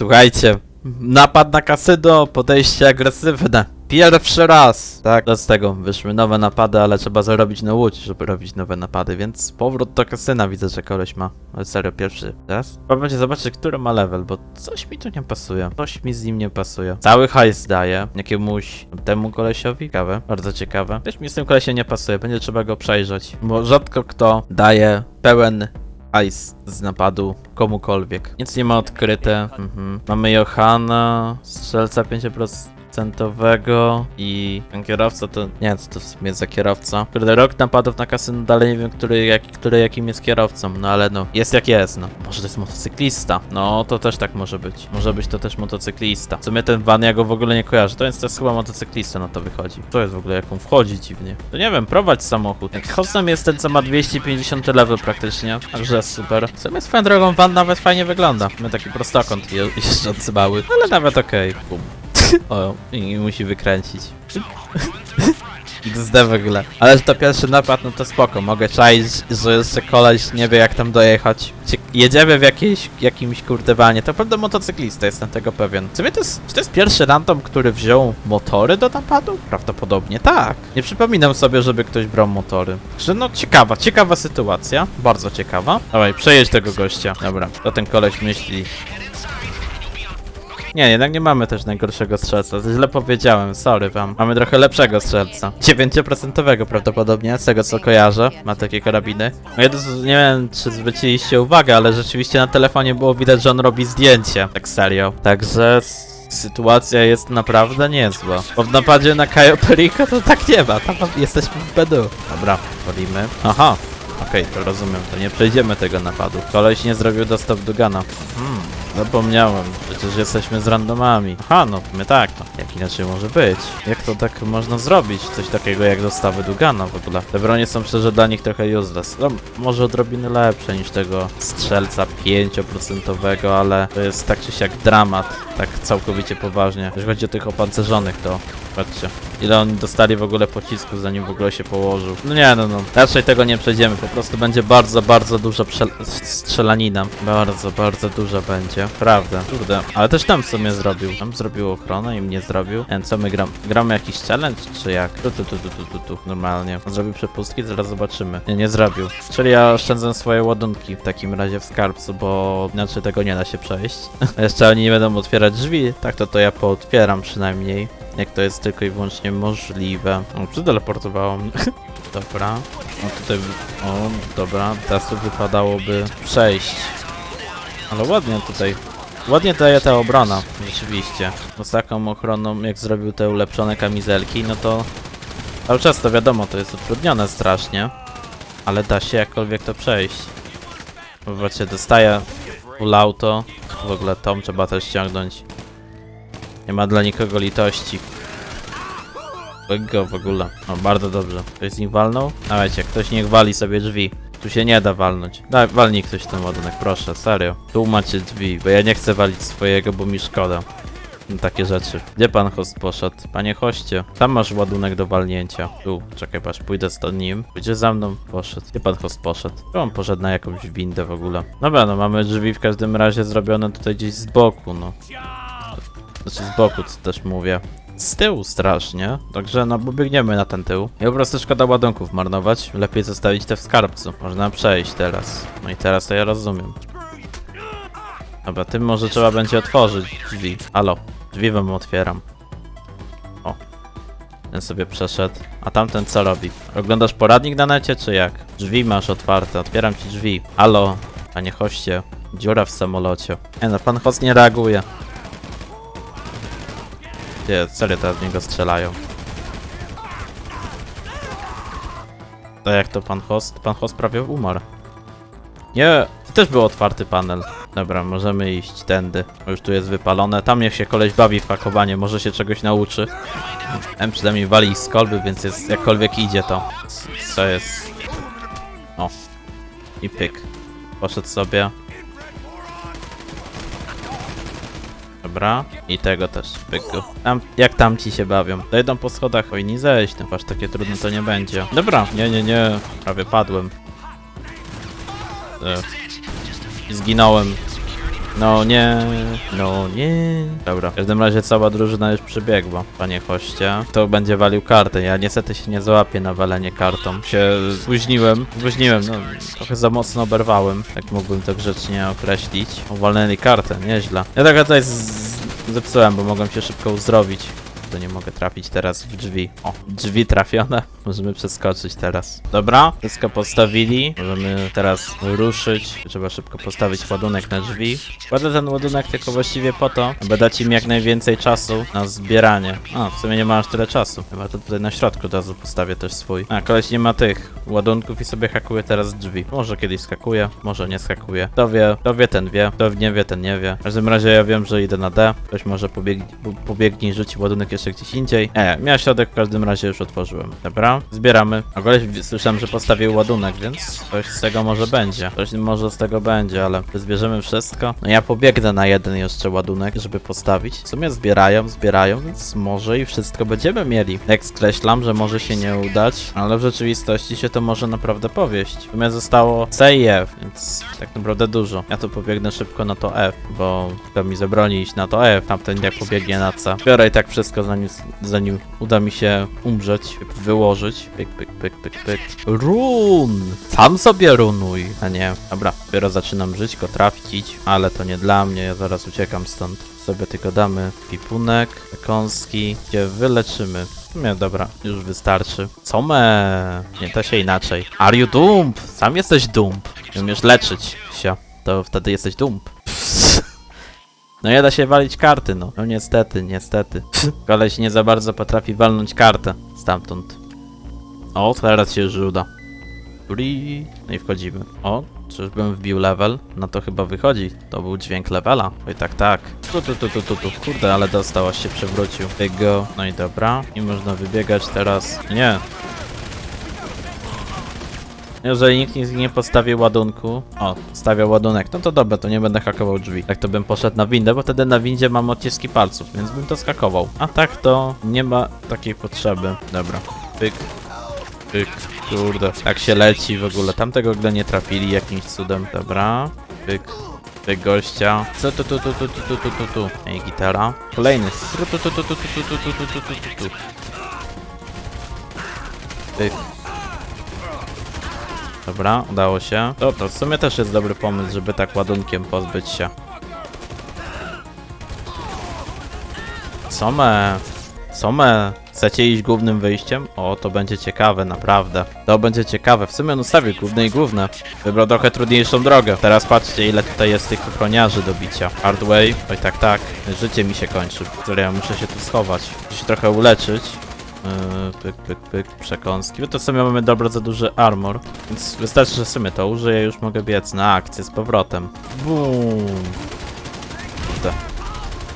Słuchajcie, napad na kasyno, podejście agresywne. Pierwszy raz! Tak, z tego wyszły nowe napady, ale trzeba zarobić na łódź, żeby robić nowe napady, więc powrót do kasyna widzę, że koleś ma. Ale serio, pierwszy raz? Trzeba będzie zobaczyć, który ma level, bo coś mi tu nie pasuje. Coś mi z nim nie pasuje. Cały hajs daje jakiemuś temu kolesiowi. Ciekawe, bardzo ciekawe. Coś mi z tym kolesiem nie pasuje, będzie trzeba go przejrzeć. Bo rzadko kto daje pełen Ice z napadu komukolwiek. Nic nie ma odkryte. Mhm. Mamy Johana, strzelca 5% i ten kierowca to... Nie wiem, co to w sumie jest za kierowca. Kurde, rok napadów na kasyno, dalej nie wiem, który, jak, który jakim jest kierowcą, no ale no, jest jak jest, no. Może to jest motocyklista? No, to też tak może być. Może być to też motocyklista. W sumie ten van, ja go w ogóle nie kojarzę. To jest, to jest chyba motocyklista, no to wychodzi. To jest w ogóle, jak on wchodzi dziwnie. To nie wiem, prowadź samochód. Hostem jest ten, co ma 250 level praktycznie, także super. W sumie swoją drogą van nawet fajnie wygląda. My taki prostokąt je, jeżdżący mały, ale nawet okej. Bum. O, i musi wykręcić. XD w ogóle. Ale że to pierwszy napad, no to spoko. Mogę czaić, że jeszcze koleś nie wie jak tam dojechać. Jedziemy w jakiejś, jakimś kurde wanie. To pewno motocyklista, jestem tego pewien. Sumie to jest, czy to jest pierwszy random, który wziął motory do napadu? Prawdopodobnie tak. Nie przypominam sobie, żeby ktoś brał motory. Że no ciekawa, ciekawa sytuacja. Bardzo ciekawa. Dawaj, przejedź tego gościa. Dobra, to ten koleś myśli. Nie, jednak nie mamy też najgorszego strzelca. Źle powiedziałem, sorry wam. Mamy trochę lepszego strzelca. 9% prawdopodobnie, z tego co kojarzę. Ma takie karabiny. No ja to, nie wiem, czy zwróciliście uwagę, ale rzeczywiście na telefonie było widać, że on robi zdjęcie. Tak serio. Także... Sytuacja jest naprawdę niezła. Bo w napadzie na Kajo Perico to tak nie ma, tam jesteśmy w bedu. Dobra, wolimy. Aha, okej, to rozumiem, to nie przejdziemy tego napadu. Koleś nie zrobił dostaw do Gana. Hmm, zapomniałem, przecież jesteśmy z randomami. Aha, no my tak, no. Jak inaczej może być? Jak to tak można zrobić? Coś takiego jak dostawy Dugana w ogóle. Te bronie są szczerze dla nich trochę useless. No, może odrobinę lepsze niż tego strzelca 5%, ale to jest tak czy siak dramat. Tak całkowicie poważnie. Jeśli chodzi o tych opancerzonych, to patrzcie. Ile oni dostali w ogóle pocisku, zanim w ogóle się położył. No nie, no, no. Raczej tego nie przejdziemy. Po prostu będzie bardzo, bardzo duża strzelanina. Bardzo, bardzo duża będzie. Prawda. Kurde. Ale też tam co mnie zrobił. Tam zrobił ochronę i mnie zrobił. Nie co my gram? Gramy jakiś challenge, czy jak? Tu, tu, tu, tu, tu, tu, tu. Normalnie. Zrobił przepustki, zaraz zobaczymy. Nie, nie zrobił. Czyli ja oszczędzę swoje ładunki w takim razie w skarbcu, bo inaczej tego nie da się przejść. Jeszcze oni nie będą otwierać drzwi. Tak to to ja pootwieram przynajmniej. Jak to jest tylko i wyłącznie możliwe. O, przeteleportowało mnie. Dobra. O, tutaj... O, dobra. Teraz tu wypadałoby przejść. Ale ładnie tutaj. Ładnie daje ta obrona, rzeczywiście. Bo z taką ochroną, jak zrobił te ulepszone kamizelki, no to... Cały czas to wiadomo, to jest utrudnione strasznie. Ale da się jakkolwiek to przejść. Zobaczcie, dostaje full auto. W ogóle tom trzeba też ściągnąć. Nie ma dla nikogo litości. Go w ogóle. No bardzo dobrze. Ktoś z nim walnął? Dawajcie, ktoś niech wali sobie drzwi. Tu się nie da walnąć. Daj, walnij ktoś ten ładunek, proszę, serio. Tu macie drzwi, bo ja nie chcę walić swojego, bo mi szkoda. No, takie rzeczy. Gdzie pan host poszedł? Panie hoście, tam masz ładunek do walnięcia. Tu, czekaj, patrz, pójdę z nim. Pójdzie za mną? Poszedł. Gdzie pan host poszedł? Tu on poszedł na jakąś windę w ogóle. Dobra, no mamy drzwi w każdym razie zrobione tutaj gdzieś z boku, no. Znaczy z boku, co też mówię. Z tyłu strasznie, także no bo biegniemy na ten tył. I po prostu szkoda ładunków marnować. Lepiej zostawić te w skarbcu. Można przejść teraz. No i teraz to ja rozumiem. Dobra, tym może trzeba będzie otworzyć drzwi. Halo, drzwi wam otwieram. O. Ten sobie przeszedł. A tamten co robi? Oglądasz poradnik na necie, czy jak? Drzwi masz otwarte, otwieram ci drzwi. Halo, panie hoście. Dziura w samolocie. Nie no, pan host nie reaguje. Nie, serio teraz w niego strzelają. To jak to pan host? Pan host prawie umarł. Nie, to też był otwarty panel. Dobra, możemy iść tędy. Już tu jest wypalone. Tam niech się koleś bawi w pakowanie, może się czegoś nauczy. M przynajmniej wali z kolby, więc jest jakkolwiek idzie to. Co jest? O. I pyk. Poszedł sobie. Dobra. I tego też, pyku. Tam, jak tam ci się bawią? Dojdą po schodach, powinni zejść, no aż takie trudne to nie będzie. Dobra, nie, nie, nie, prawie padłem. E. I zginąłem. No nie, no nie. Dobra, w każdym razie cała drużyna już przebiegła, panie hoście. To będzie walił kartę. Ja niestety się nie załapię na walenie kartą. Się spóźniłem, spóźniłem, no trochę za mocno oberwałem, jak mógłbym to grzecznie określić. Uwalnęli kartę, nieźle. Ja tak tutaj zepsułem, bo mogłem się szybko uzdrowić. To nie mogę trafić teraz w drzwi. O, drzwi trafione. Możemy przeskoczyć teraz. Dobra, wszystko postawili. Możemy teraz ruszyć. Trzeba szybko postawić ładunek na drzwi. Kładę ten ładunek tylko właściwie po to, aby dać im jak najwięcej czasu na zbieranie. A, w sumie nie ma aż tyle czasu. Chyba to tutaj na środku od razu postawię też swój. A, koleś nie ma tych ładunków i sobie hakuje teraz drzwi. Może kiedyś skakuje, może nie skakuje. Kto wie, kto wie, ten wie. Kto nie wie, ten nie wie. W każdym razie ja wiem, że idę na D. Ktoś może pobieg po- pobiegnie i rzuci ładunek jeszcze gdzieś indziej. E, ja środek w każdym razie już otworzyłem. Dobra, zbieramy. Koleś w- słyszałem, że postawił ładunek, więc coś z tego może będzie. Coś może z tego będzie, ale zbierzemy wszystko? No ja pobiegnę na jeden jeszcze ładunek, żeby postawić. W sumie zbierają, zbierają, więc może i wszystko będziemy mieli. Jak skreślam, że może się nie udać, ale w rzeczywistości się to może naprawdę powieść. W sumie zostało C i F, więc tak naprawdę dużo. Ja tu pobiegnę szybko na to F, bo to mi zabroni iść na to F, tamten jak pobiegnie na C. Biorę i tak wszystko, zanim, zanim uda mi się umrzeć, wyłożyć. Pyk, pyk, pyk, pyk, pyk. Run! Sam sobie runuj! A nie, dobra, dopiero zaczynam żyć, go trafić, ale to nie dla mnie, ja zaraz uciekam stąd. Sobie tylko damy pipunek, kąski, gdzie wyleczymy. Sumie dobra, już wystarczy. Co me? Nie, to się inaczej. Are you dump? Sam jesteś dump. Nie umiesz leczyć się, to wtedy jesteś dump. No nie da się walić karty, no. No niestety, niestety. Koleś nie za bardzo potrafi walnąć kartę stamtąd. O, teraz się już uda. Tuli. No i wchodzimy. O, czyżbym wbił level? No to chyba wychodzi. To był dźwięk levela. Oj, tak, tak. Tu, tu, tu, tu, tu, tu. Kurde, ale dostał, aż się przewrócił. Big go. No i dobra. I można wybiegać teraz. Nie. Jeżeli nikt nie, postawi ładunku, o, stawia ładunek, no to dobra, to nie będę hakował drzwi. Tak to bym poszedł na windę, bo wtedy na windzie mam odciski palców, więc bym to skakował. A tak to nie ma takiej potrzeby. Dobra, pyk, pyk, kurde, tak się leci w ogóle. Tamtego ogóle nie trafili jakimś cudem. Dobra, pyk, pyk gościa. Co tu tu tu tu tu tu tu tu tu. Ej, gitara. Kolejny. Tu tu tu tu tu tu tu tu tu tu tu tu. Pyk. Dobra, udało się. To, to w sumie też jest dobry pomysł, żeby tak ładunkiem pozbyć się. Some, some, chcecie iść głównym wyjściem? O, to będzie ciekawe, naprawdę. To będzie ciekawe. W sumie on ustawił główne i główne. Wybrał trochę trudniejszą drogę. Teraz patrzcie, ile tutaj jest tych ochroniarzy do bicia. Hardway, oj tak, tak. Życie mi się kończy, które ja muszę się tu schować. Muszę się trochę uleczyć. Yy, Pyk, pyk, pyk, przekąski. My to w sumie mamy dobro za duży armor, więc wystarczy, że sobie to użyję, już mogę biec na akcję z powrotem. Kurde.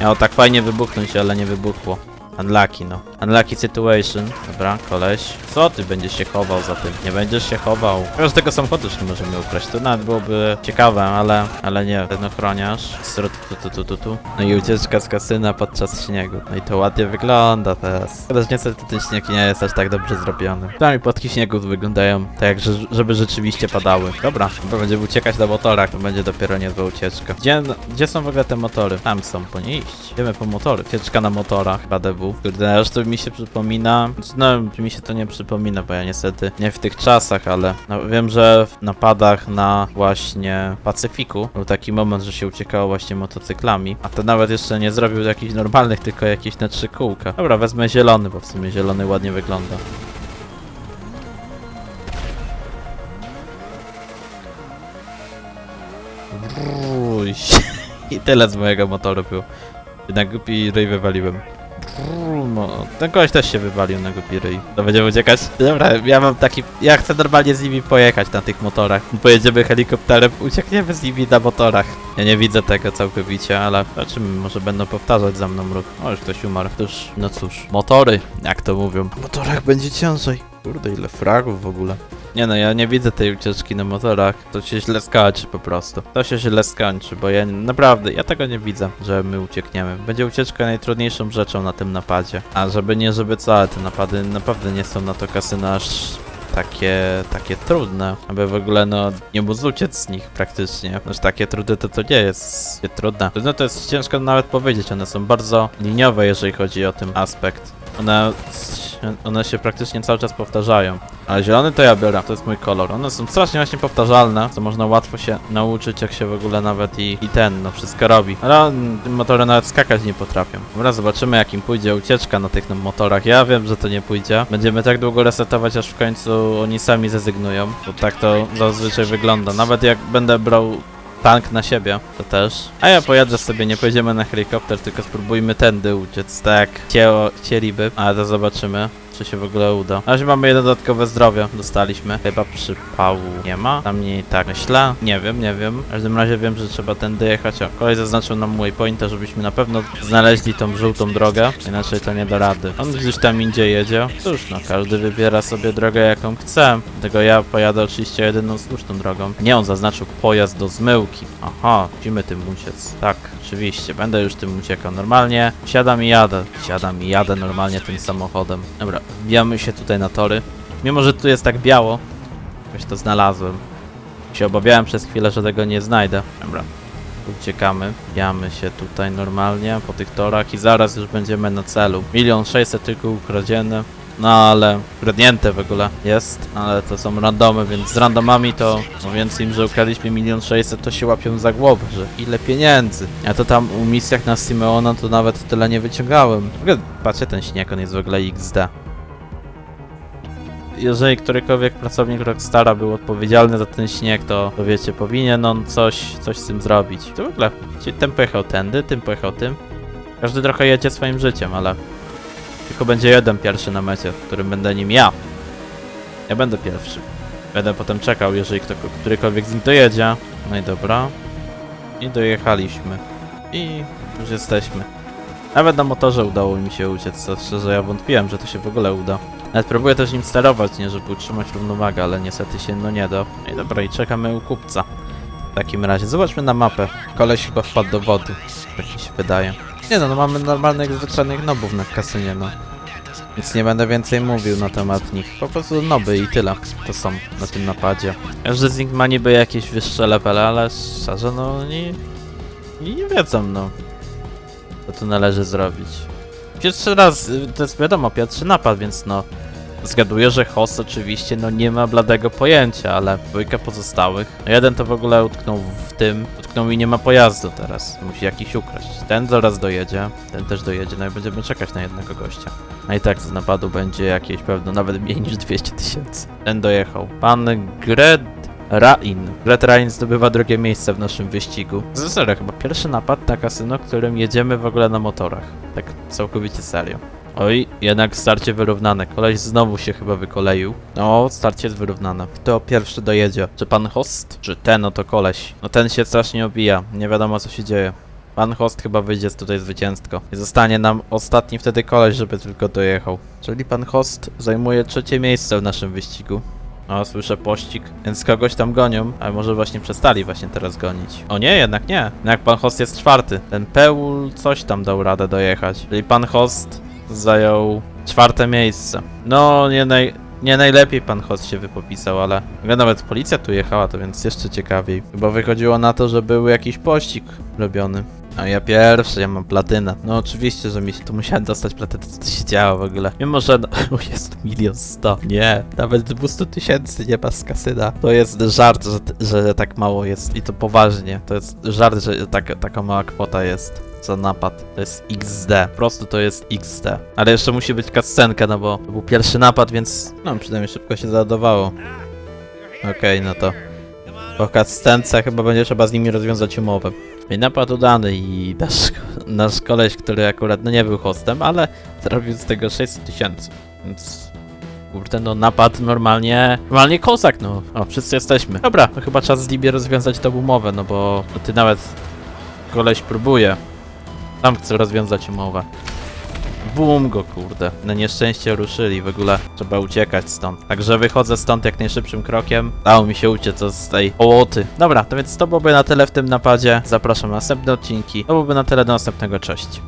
Miało tak fajnie wybuchnąć, ale nie wybuchło. Unlucky, no. Unlucky situation. Dobra, koleś. Co ty będziesz się chował za tym? Nie będziesz się chował. Każdego samochodu już nie możemy ukraść. To nawet byłoby ciekawe, ale, ale nie. Ten ochroniarz. Stru- Tu, tu, tu, tu, tu. No i ucieczka z kasyna podczas śniegu. No i to ładnie wygląda teraz. Chociaż niestety ten śnieg nie jest aż tak dobrze zrobiony. Przynajmniej płatki śniegu wyglądają tak, że- żeby rzeczywiście padały. Dobra, bo będziemy uciekać na motorach, to będzie dopiero niezła ucieczka. Gdzie, gdzie są w ogóle te motory? Tam są, po nie iść. Idziemy po motory. Ucieczka na motorach, BDW. Kurde, to mi się przypomina. No, mi się to nie przypomina, bo ja niestety nie w tych czasach, ale no, wiem, że w napadach na właśnie Pacyfiku był taki moment, że się uciekało właśnie motocyklami, a to nawet jeszcze nie zrobił jakichś normalnych, tylko jakieś na trzy kółka. Dobra, wezmę zielony, bo w sumie zielony ładnie wygląda. I tyle z mojego motoru było. Jednak głupi ryj wywaliłem. No, ten koleś też się wywalił na głupi ryj. To będziemy uciekać? Dobra, ja mam taki... Ja chcę normalnie z nimi pojechać na tych motorach. Pojedziemy helikopterem, uciekniemy z nimi na motorach. Ja nie widzę tego całkowicie, ale zobaczymy, może będą powtarzać za mną ruch. O, już ktoś umarł. Cóż, no cóż, motory, jak to mówią. W motorach będzie ciężej. Kurde, ile fragów w ogóle. Nie no, ja nie widzę tej ucieczki na motorach. To się źle skończy po prostu. To się źle skończy, bo ja naprawdę, ja tego nie widzę, że my uciekniemy. Będzie ucieczka najtrudniejszą rzeczą na tym napadzie. A żeby nie, żeby co, ale te napady naprawdę nie są na to kasyno aż takie, takie trudne, aby w ogóle no nie móc uciec z nich praktycznie. Znaczy takie trudne to to nie jest trudne. Trudne to jest ciężko nawet powiedzieć, one są bardzo liniowe, jeżeli chodzi o ten aspekt. One, one się praktycznie cały czas powtarzają. Ale zielony to ja biorę, to jest mój kolor. One są strasznie właśnie powtarzalne, co można łatwo się nauczyć, jak się w ogóle nawet i, i ten, no wszystko robi. Ale motory nawet skakać nie potrafią. Dobra, zobaczymy jak im pójdzie ucieczka na tych no, motorach. Ja wiem, że to nie pójdzie. Będziemy tak długo resetować, aż w końcu oni sami zrezygnują. Bo tak to zazwyczaj wygląda. Nawet jak będę brał tank na siebie, to też. A ja pojadę sobie, nie pojedziemy na helikopter, tylko spróbujmy tędy uciec, tak chciało, chcieliby, ale to zobaczymy. Czy się w ogóle uda. Na razie mamy jedno dodatkowe zdrowie, dostaliśmy. Chyba przypału nie ma. Tam nie tak myślę. Nie wiem, nie wiem. W każdym razie wiem, że trzeba tędy jechać. O, kolej zaznaczył nam waypointa, żebyśmy na pewno znaleźli tą żółtą drogę. Inaczej to nie da rady. On gdzieś tam indziej jedzie. Cóż, no, każdy wybiera sobie drogę jaką chce. Dlatego ja pojadę oczywiście jedyną słuszną drogą. Nie, on zaznaczył pojazd do zmyłki. Aha, musimy tym uciec. Tak, oczywiście. Będę już tym uciekał normalnie. Siadam i jadę. Siadam i jadę normalnie tym samochodem. Dobra, wbijamy się tutaj na tory. Mimo, że tu jest tak biało, jakoś to znalazłem. Się obawiałem przez chwilę, że tego nie znajdę. Dobra, uciekamy. Wbijamy się tutaj normalnie po tych torach i zaraz już będziemy na celu. Milion sześćset tylko ukradzione. No ale kradnięte w ogóle jest, ale to są randomy, więc z randomami to mówiąc im, że ukradliśmy milion sześćset, to się łapią za głowę, że ile pieniędzy. Ja to tam u misjach na Simeona to nawet tyle nie wyciągałem. W ogóle patrzcie, ten śnieg, on jest w ogóle XD. Jeżeli którykolwiek pracownik Rockstara był odpowiedzialny za ten śnieg, to, to wiecie, powinien on coś, coś z tym zrobić. To w ogóle, ten pojechał tędy, tym pojechał tym. Każdy trochę jedzie swoim życiem, ale tylko będzie jeden pierwszy na mecie, w którym będę nim ja. Ja będę pierwszy. Będę potem czekał, jeżeli kto, którykolwiek z nich dojedzie. No i dobra. I dojechaliśmy. I już jesteśmy. Nawet na motorze udało mi się uciec, szczerze ja wątpiłem, że to się w ogóle uda. Nawet próbuję też nim sterować, nie, żeby utrzymać równowagę, ale niestety się no nie da. No i dobra, i czekamy u kupca. W takim razie, zobaczmy na mapę. Koleś chyba wpadł do wody, tak mi się wydaje. Nie no, no mamy normalnych, zwyczajnych nobów na kasynie, no. Więc nie będę więcej mówił na temat nich. Po prostu noby i tyle. To są na tym napadzie. Każdy z nich ma niby jakieś wyższe levele, ale szczerze, no oni... oni nie wiedzą, no. Co tu należy zrobić. Pierwszy raz, y, to jest wiadomo, pierwszy napad, więc no... Zgaduję, że host oczywiście no nie ma bladego pojęcia, ale dwójka pozostałych. No jeden to w ogóle utknął w tym, utknął i nie ma pojazdu teraz. Musi jakiś ukraść. Ten zaraz dojedzie, ten też dojedzie, no i będziemy czekać na jednego gościa. A i tak z napadu będzie jakieś pewno nawet mniej niż 200 tysięcy. Ten dojechał. Pan Gred Rain. Gret Rain zdobywa drugie miejsce w naszym wyścigu. Z chyba pierwszy napad na kasyno, którym jedziemy w ogóle na motorach. Tak całkowicie serio. Oj, jednak starcie wyrównane. Koleś znowu się chyba wykoleił. No, starcie jest wyrównane. Kto pierwszy dojedzie? Czy pan host? Czy ten oto koleś? No ten się strasznie obija. Nie wiadomo co się dzieje. Pan host chyba wyjdzie z tutaj zwycięsko. I zostanie nam ostatni wtedy koleś, żeby tylko dojechał. Czyli pan host zajmuje trzecie miejsce w naszym wyścigu. O, słyszę pościg, więc kogoś tam gonią, ale może właśnie przestali właśnie teraz gonić. O nie, jednak nie. Jak pan host jest czwarty. Ten Peul coś tam dał radę dojechać. Czyli pan host zajął czwarte miejsce. No, nie naj... Nie najlepiej pan host się wypopisał, ale nawet policja tu jechała, to więc jeszcze ciekawiej. Chyba wychodziło na to, że był jakiś pościg robiony. A ja pierwszy, ja mam platynę. No oczywiście, że mi się tu musiałem dostać platynę, co to się działo w ogóle. Mimo, że no, jest milion sto. Nie, nawet 200 tysięcy nie ma z kasyna. To jest żart, że, że tak mało jest i to poważnie. To jest żart, że tak, taka mała kwota jest za napad. To jest XD. Po prostu to jest XD. Ale jeszcze musi być cutscenka, no bo to był pierwszy napad, więc no przynajmniej szybko się załadowało. Okej, no to po cutscence chyba będzie trzeba z nimi rozwiązać umowę. I napad udany i nasz, nasz koleś, który akurat no nie był hostem, ale zrobił z tego 600 tysięcy. Więc kurde no napad normalnie, normalnie kozak no. O, wszyscy jesteśmy. Dobra, to chyba czas z Libie rozwiązać tą umowę, no bo no, ty nawet koleś próbuje. Tam chce rozwiązać umowę. Bum go, kurde. Na nieszczęście ruszyli, w ogóle trzeba uciekać stąd. Także wychodzę stąd jak najszybszym krokiem. Dało mi się uciec z tej ołoty. Dobra, to więc to byłoby na tyle w tym napadzie. Zapraszam na następne odcinki. To byłoby na tyle do następnego, cześć.